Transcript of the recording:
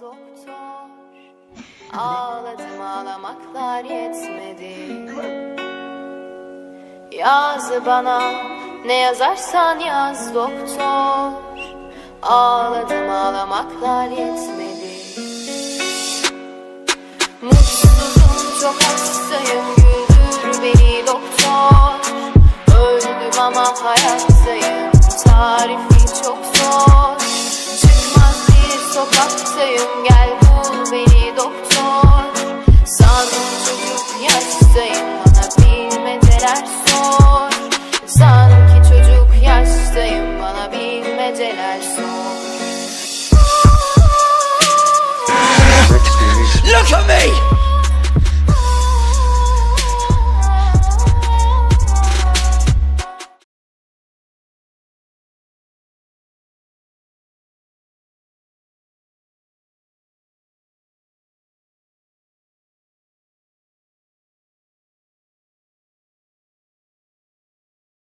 doktor. Ağladım ağlamaklar yetmedi. Yaz bana ne yazarsan yaz doktor. Ağladım ağlamaklar yetmedi. Mutsuzum çok hastayım güldür beni doktor. Öldüm ama hayattayım tarifi sokaktayım gel bul beni doktor. Sandım çocuk yaştayım bana bilmeceler sor. Sanki çocuk yaştayım bana bilmeceler sor. Look at me!